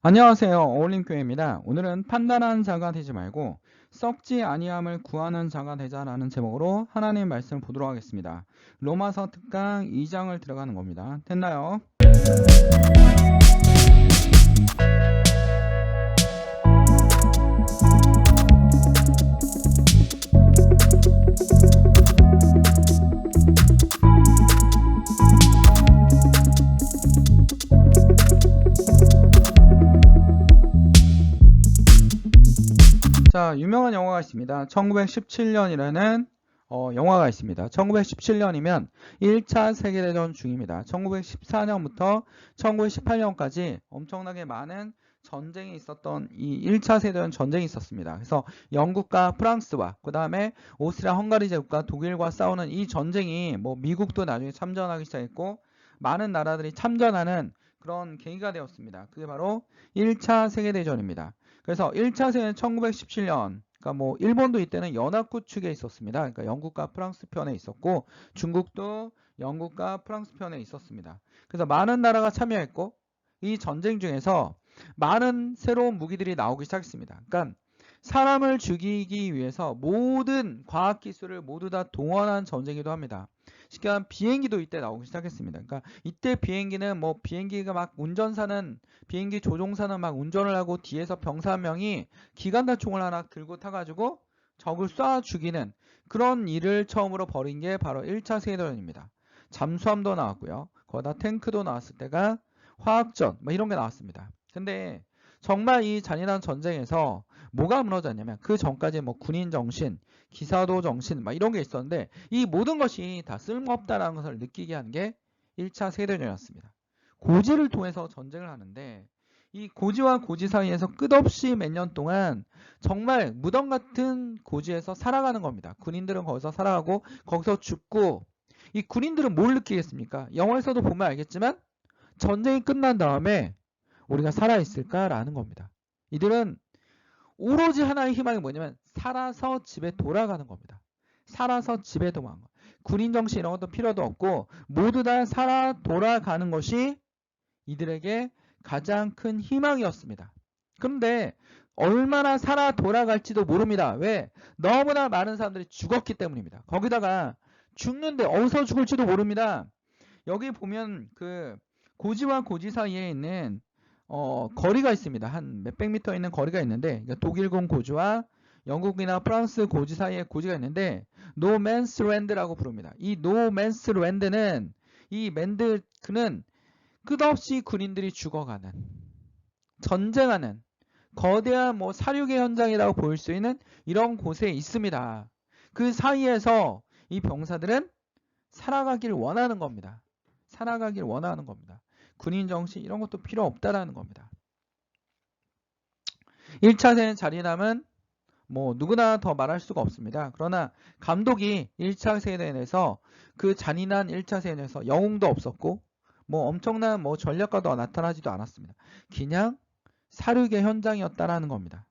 안녕하세요. 어울림교회입니다. 오늘은 판단하는 자가 되지 말고 썩지 아니함을 구하는 자가 되자라는 제목으로 하나님 말씀을 보도록 하겠습니다. 로마서 특강 2장을 들어가는 겁니다. 됐나요? 자, 유명한 영화가 있습니다. 1917년이라는 어, 영화가 있습니다. 1917년이면 1차 세계대전 중입니다. 1914년부터 1918년까지 엄청나게 많은 전쟁이 있었던 이 1차 세계대전 전쟁이 있었습니다. 그래서 영국과 프랑스와 그 다음에 오스트리아 헝가리 제국과 독일과 싸우는 이 전쟁이 뭐 미국도 나중에 참전하기 시작했고 많은 나라들이 참전하는 그런 계기가 되었습니다. 그게 바로 1차 세계대전입니다. 그래서 1차 세계는 1917년 그러니까 뭐 일본도 이때는 연합국 측에 있었습니다. 그러니까 영국과 프랑스 편에 있었고 중국도 영국과 프랑스 편에 있었습니다. 그래서 많은 나라가 참여했고 이 전쟁 중에서 많은 새로운 무기들이 나오기 시작했습니다. 그러니까 사람을 죽이기 위해서 모든 과학 기술을 모두 다 동원한 전쟁이기도 합니다. 말하면 비행기도 이때 나오기 시작했습니다. 그러니까 이때 비행기는 뭐 비행기가 막 운전사는 비행기 조종사는 막 운전을 하고 뒤에서 병사 한 명이 기관단총을 하나 들고 타가지고 적을 쏴 죽이는 그런 일을 처음으로 벌인 게 바로 1차 세계대전입니다. 잠수함도 나왔고요. 거기다 탱크도 나왔을 때가 화학전 뭐 이런 게 나왔습니다. 근데 정말 이 잔인한 전쟁에서 뭐가 무너졌냐면 그 전까지 뭐 군인 정신, 기사도 정신 막 이런 게 있었는데 이 모든 것이 다 쓸모없다라는 것을 느끼게 한 게 1차 세계대전이었습니다. 고지를 통해서 전쟁을 하는데 이 고지와 고지 사이에서 끝없이 몇 년 동안 정말 무덤 같은 고지에서 살아가는 겁니다. 군인들은 거기서 살아가고 거기서 죽고 이 군인들은 뭘 느끼겠습니까? 영화에서도 보면 알겠지만 전쟁이 끝난 다음에 우리가 살아있을까라는 겁니다. 이들은 오로지 하나의 희망이 뭐냐면 살아서 집에 돌아가는 겁니다. 살아서 집에 도망가. 군인 정신 이런 것도 필요도 없고 모두 다 살아 돌아가는 것이 이들에게 가장 큰 희망이었습니다. 그런데 얼마나 살아 돌아갈지도 모릅니다. 왜? 너무나 많은 사람들이 죽었기 때문입니다. 거기다가 죽는데 어디서 죽을지도 모릅니다. 여기 보면 그 고지와 고지 사이에 있는 어, 거리가 있습니다. 한 몇백 미터 있는 거리가 있는데 그러니까 독일군 고지와 영국이나 프랑스 고지 사이에 고지가 있는데 노맨스 랜드라고 부릅니다. 이 노맨스 랜드는 이 랜드 그는 끝없이 군인들이 죽어가는 전쟁하는 거대한 뭐 사륙의 현장이라고 보일 수 있는 이런 곳에 있습니다. 그 사이에서 이 병사들은 살아가길 원하는 겁니다. 살아가길 원하는 겁니다. 군인 정신 이런 것도 필요 없다라는 겁니다. 1차 세는 잔인함은 뭐 누구나 더 말할 수가 없습니다. 그러나 감독이 1차 세대에서 그 잔인한 1차 세대에서 영웅도 없었고 뭐 엄청난 뭐 전략가도 나타나지도 않았습니다. 그냥 사륙의 현장이었다라는 겁니다.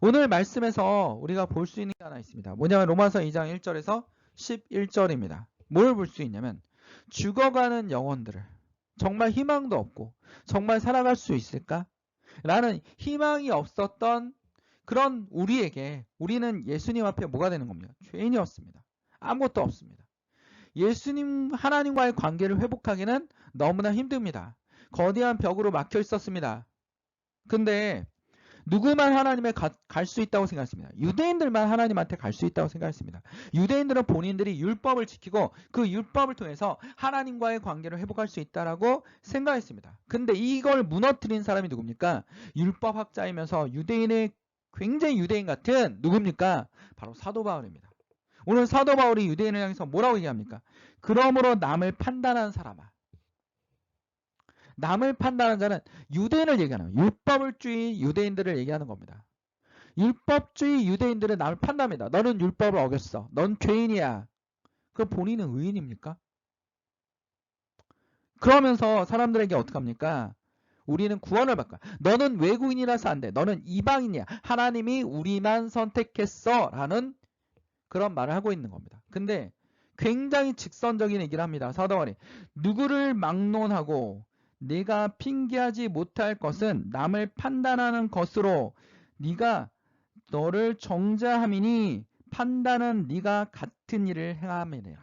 오늘 말씀에서 우리가 볼 수 있는 게 하나 있습니다. 뭐냐면 로마서 2장 1절에서 11절입니다. 뭘 볼 수 있냐면 죽어가는 영혼들을 정말 희망도 없고 정말 살아갈 수 있을까? 라는 희망이 없었던 그런 우리에게 우리는 예수님 앞에 뭐가 되는 겁니까? 죄인이었습니다. 아무것도 없습니다. 예수님 하나님과의 관계를 회복하기는 너무나 힘듭니다. 거대한 벽으로 막혀 있었습니다. 근데 누구만 하나님에 갈 수 있다고 생각했습니다. 유대인들만 하나님한테 갈 수 있다고 생각했습니다. 유대인들은 본인들이 율법을 지키고 그 율법을 통해서 하나님과의 관계를 회복할 수 있다라고 생각했습니다. 근데 이걸 무너뜨린 사람이 누굽니까? 율법학자이면서 유대인의 굉장히 유대인 같은 누굽니까? 바로 사도 바울입니다. 오늘 사도 바울이 유대인을 향해서 뭐라고 얘기합니까? 그러므로 남을 판단하는 사람아. 남을 판단하는 자는 유대인을 얘기하는 거예요. 율법을주의 유대인들을 얘기하는 겁니다. 율법주의 유대인들은 남을 판단합니다. 너는 율법을 어겼어. 넌 죄인이야. 그 본인은 의인입니까? 그러면서 사람들에게 어떡합니까? 우리는 구원을 받까. 너는 외국인이라서 안 돼. 너는 이방인이야. 하나님이 우리만 선택했어. 라는 그런 말을 하고 있는 겁니다. 근데 굉장히 직선적인 얘기를 합니다. 사도원이 누구를 막론하고 네가 핑계하지 못할 것은 남을 판단하는 것으로 네가 너를 정죄함이니 판단은 네가 같은 일을 행함이니라.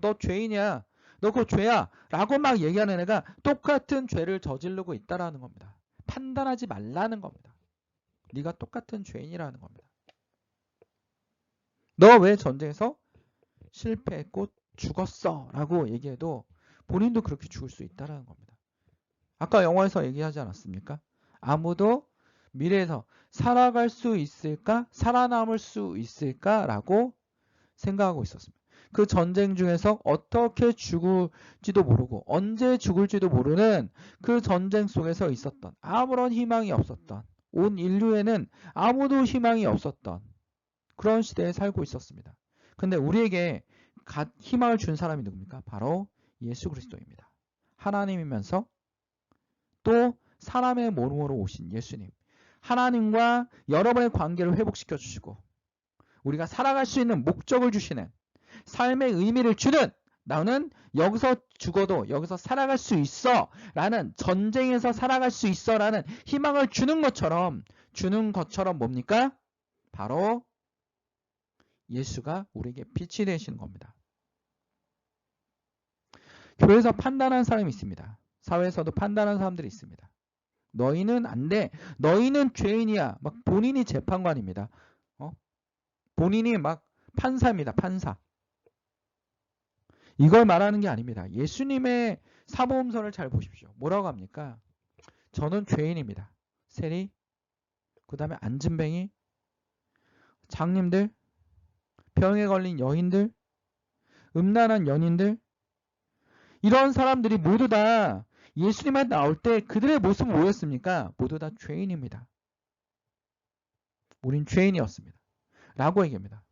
너 죄인이야. 너 그거 죄야. 라고 막 얘기하는 애가 똑같은 죄를 저지르고 있다라는 겁니다. 판단하지 말라는 겁니다. 네가 똑같은 죄인이라는 겁니다. 너 왜 전쟁에서 실패했고 죽었어 라고 얘기해도 본인도 그렇게 죽을 수 있다는 겁니다. 아까 영화에서 얘기하지 않았습니까? 아무도 미래에서 살아갈 수 있을까? 살아남을 수 있을까? 라고 생각하고 있었습니다. 그 전쟁 중에서 어떻게 죽을지도 모르고 언제 죽을지도 모르는 그 전쟁 속에서 있었던 아무런 희망이 없었던 온 인류에는 아무도 희망이 없었던 그런 시대에 살고 있었습니다. 근데 우리에게 갓 희망을 준 사람이 누굽니까? 바로 예수 그리스도입니다. 하나님이면서 또 사람의 몸으로 오신 예수님. 하나님과 여러분의 관계를 회복시켜 주시고 우리가 살아갈 수 있는 목적을 주시는 삶의 의미를 주는 나는 여기서 죽어도 여기서 살아갈 수 있어 라는 전쟁에서 살아갈 수 있어 라는 희망을 주는 것처럼 주는 것처럼 뭡니까? 바로 예수가 우리에게 빛이 되시는 겁니다. 교회에서 판단하는 사람이 있습니다. 사회에서도 판단하는 사람들이 있습니다. 너희는 안 돼. 너희는 죄인이야. 막 본인이 재판관입니다. 어? 본인이 막 판사입니다. 판사. 이걸 말하는 게 아닙니다. 예수님의 사모음서를 잘 보십시오. 뭐라고 합니까? 저는 죄인입니다. 세리, 그 다음에 안진뱅이, 장님들, 병에 걸린 여인들, 음란한 연인들, 이런 사람들이 모두 다 예수님한테 나올 때 그들의 모습은 뭐였습니까? 모두 다 죄인입니다. 우린 죄인이었습니다. 라고 얘기합니다.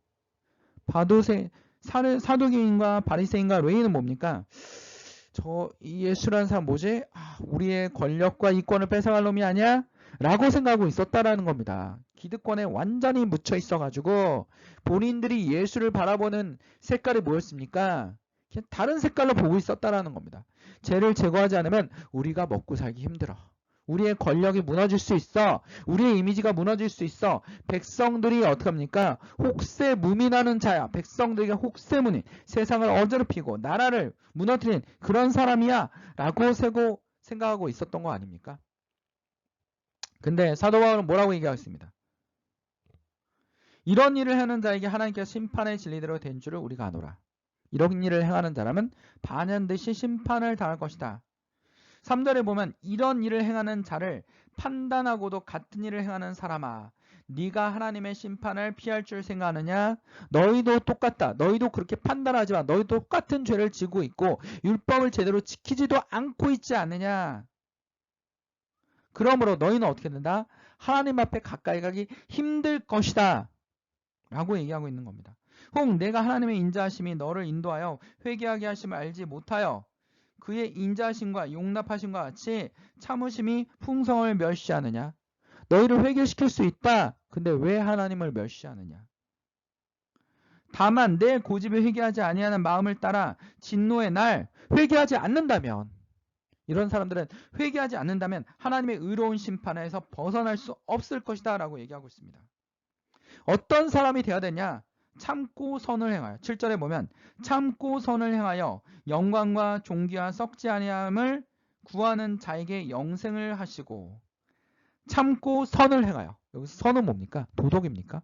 바도세, 사두개인과 바리새인과 레인은 뭡니까? 저 예수라는 사람 뭐지? 아, 우리의 권력과 이권을 뺏어갈 놈이 아니야? 라고 생각하고 있었다라는 겁니다. 기득권에 완전히 묻혀 있어가지고 본인들이 예수를 바라보는 색깔이 뭐였습니까? 다른 색깔로 보고 있었다라는 겁니다. 죄를 제거하지 않으면 우리가 먹고 살기 힘들어. 우리의 권력이 무너질 수 있어. 우리의 이미지가 무너질 수 있어. 백성들이 어떻게 합니까? 혹세 무민하는 자야. 백성들에게 혹세무민. 세상을 어지럽히고 나라를 무너뜨린 그런 사람이야. 라고 세고 생각하고 있었던 거 아닙니까? 근데 사도 바울은 뭐라고 얘기하고 있습니다. 이런 일을 하는 자에게 하나님께서 심판의 진리대로 된 줄을 우리가 아노라. 이런 일을 행하는 자라면 반드시 심판을 당할 것이다. 3절에 보면 이런 일을 행하는 자를 판단하고도 같은 일을 행하는 사람아 네가 하나님의 심판을 피할 줄 생각하느냐? 너희도 똑같다. 너희도 그렇게 판단하지만 너희도 똑같은 죄를 지고 있고 율법을 제대로 지키지도 않고 있지 않느냐? 그러므로 너희는 어떻게 된다? 하나님 앞에 가까이 가기 힘들 것이다. 라고 얘기하고 있는 겁니다 혹 내가 하나님의 인자하심이 너를 인도하여 회개하게 하심을 알지 못하여 그의 인자하심과 용납하심과 같이 참으심이 풍성을 멸시하느냐? 너희를 회개시킬 수 있다. 근데 왜 하나님을 멸시하느냐? 다만 내 고집에 회개하지 아니하는 마음을 따라 진노의 날 회개하지 않는다면 이런 사람들은 회개하지 않는다면 하나님의 의로운 심판에서 벗어날 수 없을 것이다 라고 얘기하고 있습니다. 어떤 사람이 되어야 되냐? 참고 선을 행하여 7절에 보면 참고 선을 행하여 영광과 종기와 썩지 아니함을 구하는 자에게 영생을 하시고 참고 선을 행하여 여기서 선은 뭡니까? 도덕입니까?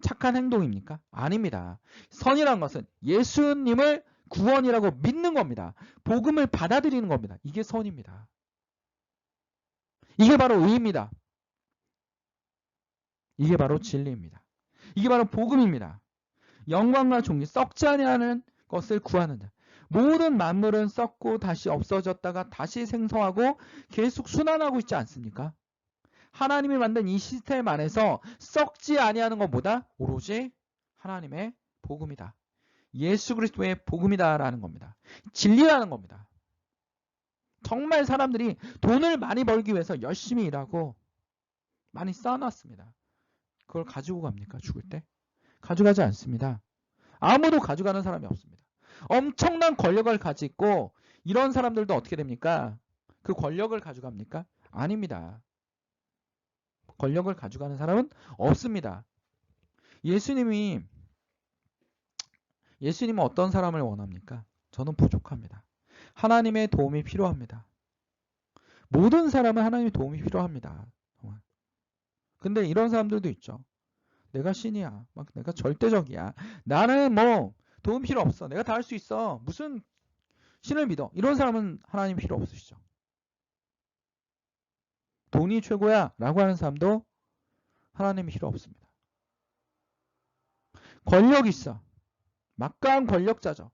착한 행동입니까? 아닙니다. 선이란 것은 예수님을 구원이라고 믿는 겁니다. 복음을 받아들이는 겁니다. 이게 선입니다. 이게 바로 의입니다. 이게 바로 진리입니다. 이게 바로 복음입니다. 영광과 종이 썩지 아니하는 것을 구하는 자. 모든 만물은 썩고 다시 없어졌다가 다시 생성하고 계속 순환하고 있지 않습니까? 하나님이 만든 이 시스템 안에서 썩지 아니하는 것보다 오로지 하나님의 복음이다. 예수 그리스도의 복음이다라는 겁니다. 진리라는 겁니다. 정말 사람들이 돈을 많이 벌기 위해서 열심히 일하고 많이 쌓아놨습니다. 그걸 가지고 갑니까? 죽을 때? 가져가지 않습니다. 아무도 가져가는 사람이 없습니다. 엄청난 권력을 가지고 이런 사람들도 어떻게 됩니까? 그 권력을 가져갑니까? 아닙니다. 권력을 가져가는 사람은 없습니다. 예수님이 예수님은 어떤 사람을 원합니까? 저는 부족합니다. 하나님의 도움이 필요합니다. 모든 사람은 하나님의 도움이 필요합니다. 근데 이런 사람들도 있죠. 내가 신이야. 막 내가 절대적이야. 나는 뭐 도움 필요 없어. 내가 다 할 수 있어. 무슨 신을 믿어. 이런 사람은 하나님 필요 없으시죠. 돈이 최고야 라고 하는 사람도 하나님이 필요 없습니다. 권력 있어. 막강한 권력자죠.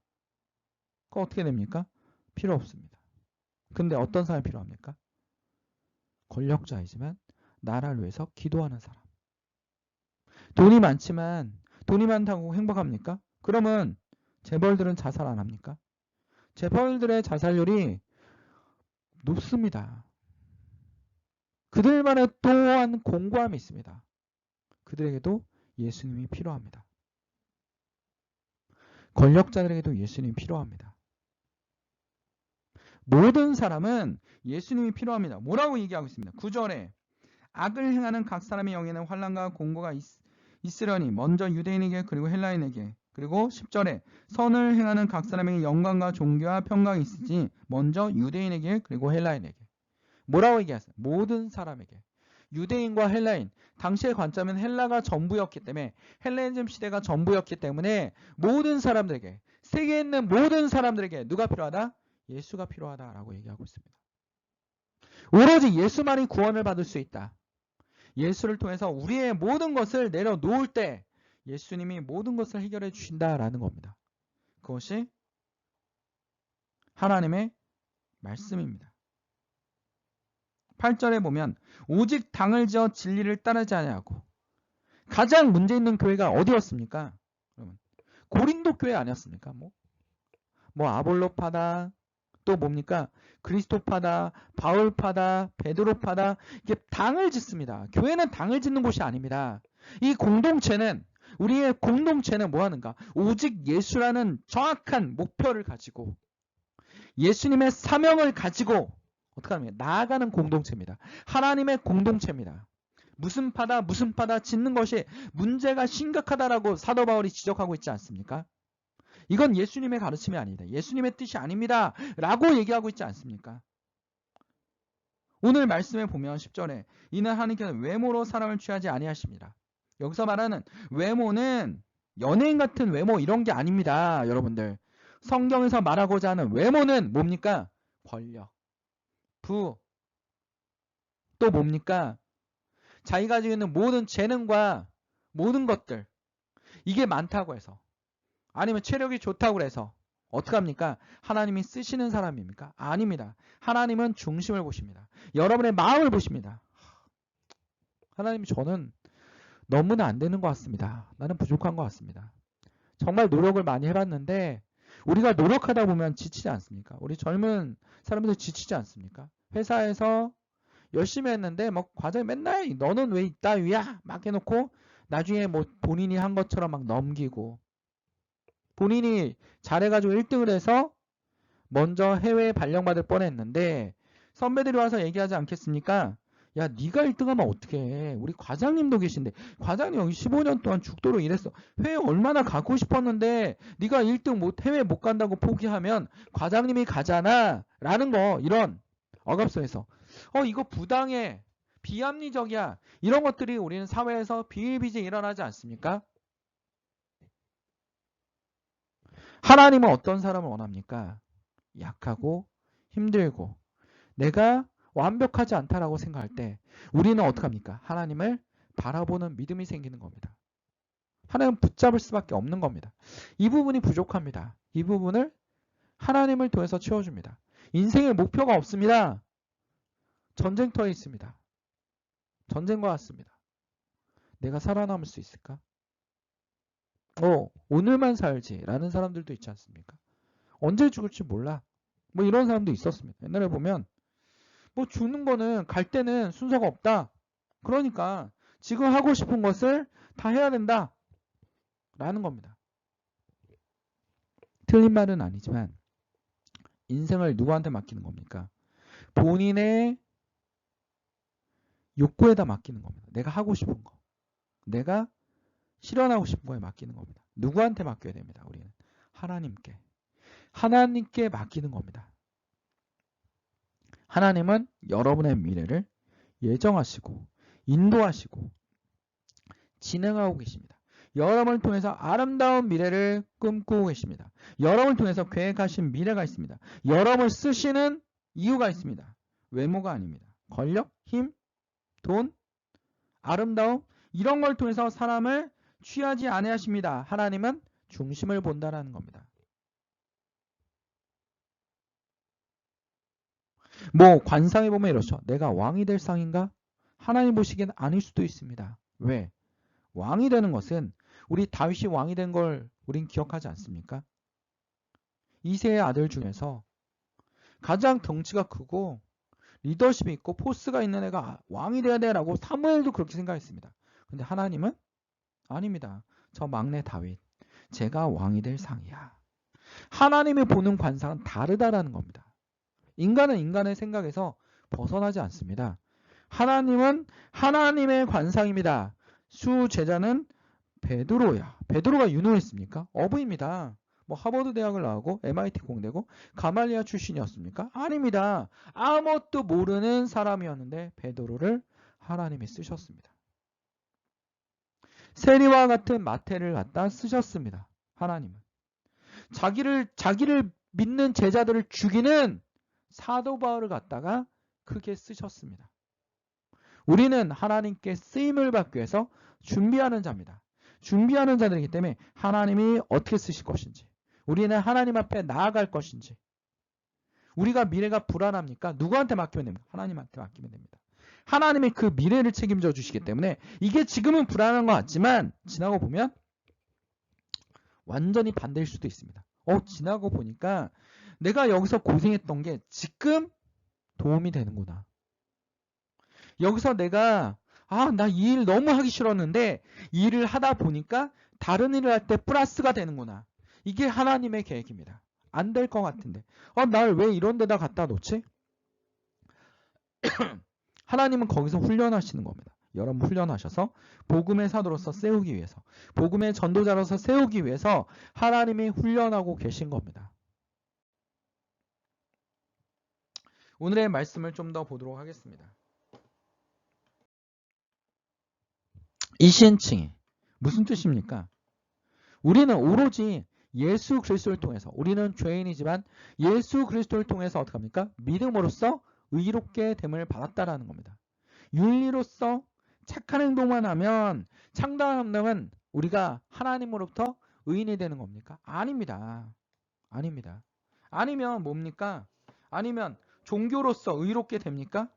그거 어떻게 됩니까? 필요 없습니다. 근데 어떤 사람이 필요합니까? 권력자이지만 나라를 위해서 기도하는 사람. 돈이 많지만 돈이 많다고 행복합니까? 그러면 재벌들은 자살 안 합니까? 재벌들의 자살률이 높습니다. 그들만의 또한 공고함이 있습니다. 그들에게도 예수님이 필요합니다. 권력자들에게도 예수님이 필요합니다. 모든 사람은 예수님이 필요합니다. 뭐라고 얘기하고 있습니다. 9절에 악을 행하는 각 사람의 영에는 환란과 공고가 있, 있으려니 먼저 유대인에게 그리고 헬라인에게 그리고 10절에 선을 행하는 각 사람에게 영광과 종교와 평강이 있으지 먼저 유대인에게 그리고 헬라인에게 뭐라고 얘기하세요? 모든 사람에게 유대인과 헬라인 당시의 관점은 헬라가 전부였기 때문에 헬레니즘 시대가 전부였기 때문에 모든 사람들에게 세계에 있는 모든 사람들에게 누가 필요하다? 예수가 필요하다라고 얘기하고 있습니다. 오로지 예수만이 구원을 받을 수 있다. 예수를 통해서 우리의 모든 것을 내려놓을 때 예수님이 모든 것을 해결해 주신다라는 겁니다. 그것이 하나님의 말씀입니다. 8절에 보면 오직 당을 지어 진리를 따르지 않냐고 가장 문제 있는 교회가 어디였습니까? 고린도 교회 아니었습니까? 뭐, 뭐 아볼로파다 또 뭡니까? 그리스도파다, 바울파다, 베드로파다 이게 당을 짓습니다. 교회는 당을 짓는 곳이 아닙니다. 이 공동체는 우리의 공동체는 뭐 하는가? 오직 예수라는 정확한 목표를 가지고 예수님의 사명을 가지고 어떻게 하면 나아가는 공동체입니다. 하나님의 공동체입니다. 무슨 파다 무슨 파다 짓는 것이 문제가 심각하다라고 사도 바울이 지적하고 있지 않습니까? 이건 예수님의 가르침이 아니다. 예수님의 뜻이 아닙니다. 라고 얘기하고 있지 않습니까? 오늘 말씀에 보면 10절에 이는 하나님께서 외모로 사람을 취하지 아니하십니다. 여기서 말하는 외모는 연예인 같은 외모 이런 게 아닙니다. 여러분들. 성경에서 말하고자 하는 외모는 뭡니까? 권력, 부, 또 뭡니까? 자기가 가지고 있는 모든 재능과 모든 것들 이게 많다고 해서 아니면 체력이 좋다고 해서 어떻게 합니까? 하나님이 쓰시는 사람입니까? 아닙니다. 하나님은 중심을 보십니다. 여러분의 마음을 보십니다. 하나님이 저는 너무나 안 되는 것 같습니다. 나는 부족한 것 같습니다. 정말 노력을 많이 해봤는데 우리가 노력하다 보면 지치지 않습니까? 우리 젊은 사람들 지치지 않습니까? 회사에서 열심히 했는데 뭐 과정에 맨날 너는 왜 이따위야 막 해놓고 나중에 뭐 본인이 한 것처럼 막 넘기고 본인이 잘해가지고 1등을 해서 먼저 해외에 발령받을 뻔했는데 선배들이 와서 얘기하지 않겠습니까? 야 네가 1등하면 어떡해? 우리 과장님도 계신데. 과장님 여기 15년 동안 죽도록 일했어. 회에 얼마나 가고 싶었는데 네가 1등 못 해외 못 간다고 포기하면 과장님이 가잖아. 라는 거 이런 억압성에서. 어 이거 부당해. 비합리적이야. 이런 것들이 우리는 사회에서 비일비재 일어나지 않습니까? 하나님은 어떤 사람을 원합니까? 약하고 힘들고 내가 완벽하지 않다라고 생각할 때 우리는 어떻게 합니까? 하나님을 바라보는 믿음이 생기는 겁니다. 하나님 붙잡을 수밖에 없는 겁니다. 이 부분이 부족합니다. 이 부분을 하나님을 통해서 채워줍니다. 인생의 목표가 없습니다. 전쟁터에 있습니다. 전쟁과 같습니다. 내가 살아남을 수 있을까? 어, 오늘만 살지 라는 사람들도 있지 않습니까? 언제 죽을지 몰라. 뭐 이런 사람도 있었습니다. 옛날에 보면 뭐 죽는 거는 갈 때는 순서가 없다. 그러니까 지금 하고 싶은 것을 다 해야 된다. 라는 겁니다. 틀린 말은 아니지만 인생을 누구한테 맡기는 겁니까? 본인의 욕구에다 맡기는 겁니다. 내가 하고 싶은 거. 내가 실현하고 싶은 거에 맡기는 겁니다. 누구한테 맡겨야 됩니다. 우리는 하나님께. 하나님께 맡기는 겁니다. 하나님은 여러분의 미래를 예정하시고 인도하시고 진행하고 계십니다. 여러분을 통해서 아름다운 미래를 꿈꾸고 계십니다. 여러분을 통해서 계획하신 미래가 있습니다. 여러분을 쓰시는 이유가 있습니다. 외모가 아닙니다. 권력, 힘, 돈, 아름다움 이런 걸 통해서 사람을 취하지 아니하십니다. 하나님은 중심을 본다라는 겁니다. 뭐 관상에 보면 이렇죠. 내가 왕이 될 상인가? 하나님 보시기엔 아닐 수도 있습니다. 왜? 왕이 되는 것은 우리 다윗이 왕이 된 걸 우린 기억하지 않습니까? 이세의 아들 중에서 가장 덩치가 크고 리더십이 있고 포스가 있는 애가 왕이 돼야 돼라고 사무엘도 그렇게 생각했습니다. 근데 하나님은 아닙니다. 저 막내 다윗 제가 왕이 될 상이야. 하나님이 보는 관상은 다르다라는 겁니다. 인간은 인간의 생각에서 벗어나지 않습니다. 하나님은 하나님의 관상입니다. 수 제자는 베드로야. 베드로가 유능했습니까? 어부입니다. 뭐 하버드 대학을 나오고 MIT 공대고 가말리아 출신이었습니까? 아닙니다. 아무것도 모르는 사람이었는데 베드로를 하나님이 쓰셨습니다. 세리와 같은 마태를 갖다 쓰셨습니다. 하나님은 자기를 자기를 믿는 제자들을 죽이는 사도 바울을 갖다가 크게 쓰셨습니다. 우리는 하나님께 쓰임을 받기 위해서 준비하는 자입니다. 준비하는 자들이기 때문에 하나님이 어떻게 쓰실 것인지, 우리는 하나님 앞에 나아갈 것인지, 우리가 미래가 불안합니까? 누구한테 맡기면 됩니까? 하나님한테 맡기면 됩니다. 하나님이 그 미래를 책임져 주시기 때문에 이게 지금은 불안한 것 같지만 지나고 보면 완전히 반대일 수도 있습니다. 어, 지나고 보니까 내가 여기서 고생했던 게 지금 도움이 되는구나. 여기서 내가 아, 나 이 일 너무 하기 싫었는데 이 일을 하다 보니까 다른 일을 할 때 플러스가 되는구나. 이게 하나님의 계획입니다. 안 될 것 같은데. 어, 날 왜 이런 데다 갖다 놓지? 하나님은 거기서 훈련하시는 겁니다. 여러분 훈련하셔서 복음의 사도로서 세우기 위해서 복음의 전도자로서 세우기 위해서 하나님이 훈련하고 계신 겁니다. 오늘의 말씀을 좀 더 보도록 하겠습니다. 이신칭이 무슨 뜻입니까? 우리는 오로지 예수 그리스도를 통해서 우리는 죄인이지만 예수 그리스도를 통해서 어떻게 합니까? 믿음으로써 의롭게 됨을 받았다라는 겁니다. 윤리로서 착한 행동만 하면 창당한 행동은 우리가 하나님으로부터 의인이 되는 겁니까? 아닙니다. 아닙니다. 아니면 뭡니까? 아니면 종교로서 의롭게 됩니까?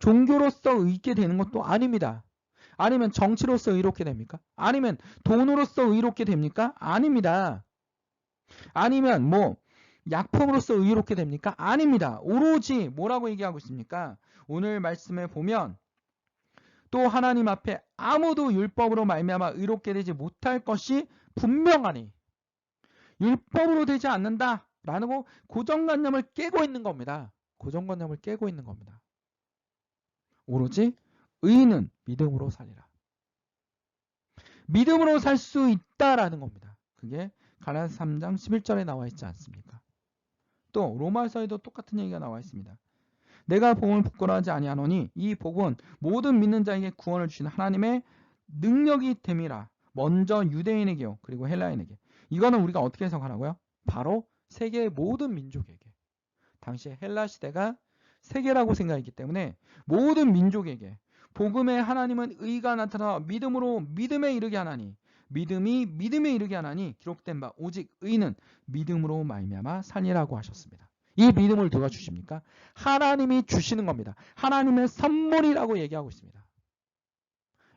종교로서 의롭게 되는 것도 아닙니다. 아니면 정치로서 의롭게 됩니까? 아니면 돈으로서 의롭게 됩니까? 아닙니다. 아니면 뭐 약품으로서 의롭게 됩니까? 아닙니다. 오로지 뭐라고 얘기하고 있습니까? 오늘 말씀에 보면 또 하나님 앞에 아무도 율법으로 말미암아 의롭게 되지 못할 것이 분명하니 율법으로 되지 않는다 라는 거 고정관념을 깨고 있는 겁니다. 고정관념을 깨고 있는 겁니다. 오로지 의인은 믿음으로 살리라. 믿음으로 살 수 있다라는 겁니다. 그게 가라사 3장 11절에 나와 있지 않습니까? 또 로마서에도 똑같은 얘기가 나와 있습니다. 내가 복음을 부끄러워하지 아니하노니 이 복은 모든 믿는 자에게 구원을 주신 하나님의 능력이 됨이라. 먼저 유대인에게요. 그리고 헬라인에게. 이거는 우리가 어떻게 해석하라고요? 바로 세계 모든 민족에게. 당시 헬라 시대가 세계라고 생각했기 때문에 모든 민족에게 복음의 하나님은 의가 나타나 믿음으로 믿음에 이르게 하나니 믿음이 믿음에 이르게 하나니 기록된 바 오직 의는 믿음으로 말미암아 살리라고 하셨습니다. 이 믿음을 누가 주십니까? 하나님이 주시는 겁니다. 하나님의 선물이라고 얘기하고 있습니다.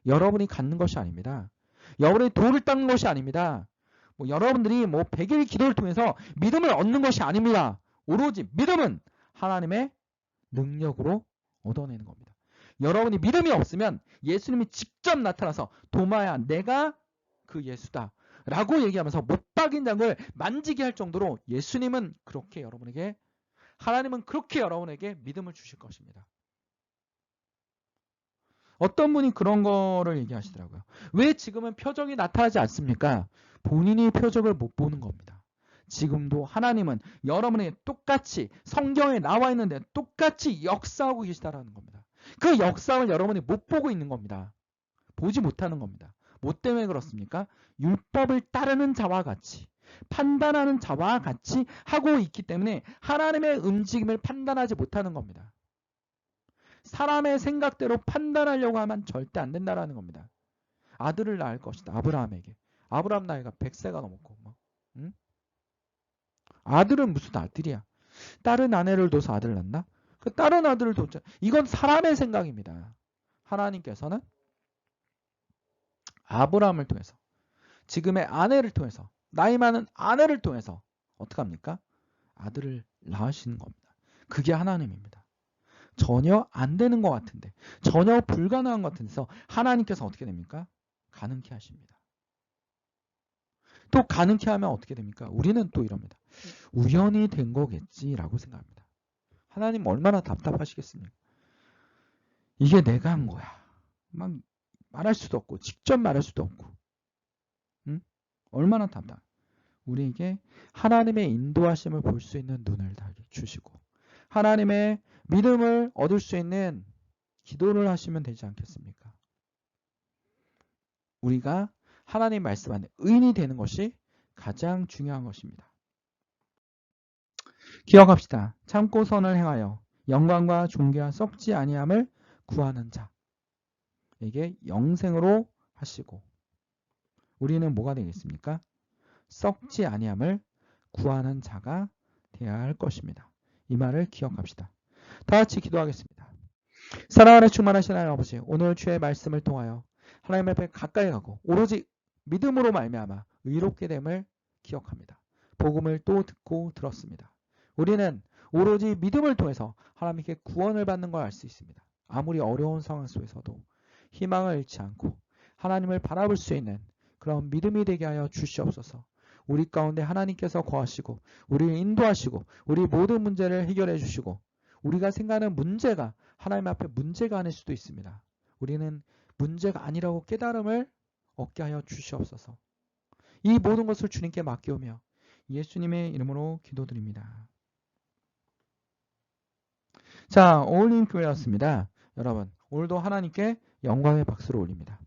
여러분이 갖는 것이 아닙니다. 여러분이 돌을 닦는 것이 아닙니다. 뭐 여러분들이 뭐 100일 기도를 통해서 믿음을 얻는 것이 아닙니다. 오로지 믿음은 하나님의 능력으로 얻어내는 겁니다. 여러분이 믿음이 없으면 예수님이 직접 나타나서 도마야 내가 그 예수다 라고 얘기하면서 못 박인 장을 만지게 할 정도로 예수님은 그렇게 여러분에게 하나님은 그렇게 여러분에게 믿음을 주실 것입니다. 어떤 분이 그런 거를 얘기하시더라고요. 왜 지금은 표적이 나타나지 않습니까? 본인이 표적을 못 보는 겁니다. 지금도 하나님은 여러분에게 똑같이 성경에 나와 있는데 똑같이 역사하고 계시다라는 겁니다. 그 역사를 여러분이 못 보고 있는 겁니다. 보지 못하는 겁니다. 뭐 때문에 그렇습니까? 율법을 따르는 자와 같이 판단하는 자와 같이 하고 있기 때문에 하나님의 움직임을 판단하지 못하는 겁니다. 사람의 생각대로 판단하려고 하면 절대 안 된다라는 겁니다. 아들을 낳을 것이다. 아브라함에게. 아브라함 나이가 100세가 넘었고 뭐. 응? 아들은 무슨 아들이야. 다른 아내를 둬서 아들 낳나? 그 다른 아들을 뒀잖아. 이건 사람의 생각입니다. 하나님께서는 아브라함을 통해서 지금의 아내를 통해서 나이 많은 아내를 통해서 어떻게 합니까? 아들을 낳으시는 겁니다. 그게 하나님입니다. 전혀 안 되는 것 같은데 전혀 불가능한 것 같은데서 하나님께서 어떻게 됩니까? 가능케 하십니다. 또 가능케 하면 어떻게 됩니까? 우리는 또 이럽니다. 우연히 된 거겠지라고 생각합니다. 하나님 얼마나 답답하시겠습니까? 이게 내가 한 거야. 막 말할 수도 없고 직접 말할 수도 없고 응? 얼마나 답답 우리에게 하나님의 인도하심을 볼 수 있는 눈을 주시고 하나님의 믿음을 얻을 수 있는 기도를 하시면 되지 않겠습니까? 우리가 하나님 말씀 안에 의인이 되는 것이 가장 중요한 것입니다. 기억합시다. 참고 선을 행하여 영광과 존귀와 썩지 아니함을 구하는 자 에게 영생으로 하시고 우리는 뭐가 되겠습니까? 썩지 아니함을 구하는 자가 되어야 할 것입니다. 이 말을 기억합시다. 다 같이 기도하겠습니다. 사랑하는 충만하신 하나님 아버지 오늘 주의 말씀을 통하여 하나님 앞에 가까이 가고 오로지 믿음으로 말미암아 의롭게 됨을 기억합니다. 복음을 또 듣고 들었습니다. 우리는 오로지 믿음을 통해서 하나님께 구원을 받는 걸 알 수 있습니다. 아무리 어려운 상황 속에서도 희망을 잃지 않고 하나님을 바라볼 수 있는 그런 믿음이 되게 하여 주시옵소서. 우리 가운데 하나님께서 거하시고 우리를 인도하시고 우리 모든 문제를 해결해 주시고 우리가 생각하는 문제가 하나님 앞에 문제가 아닐 수도 있습니다. 우리는 문제가 아니라고 깨달음을 얻게 하여 주시옵소서. 이 모든 것을 주님께 맡겨오며 예수님의 이름으로 기도드립니다. 자, 어울림 교회였습니다. 여러분, 오늘도 하나님께 영광의 박수를 올립니다.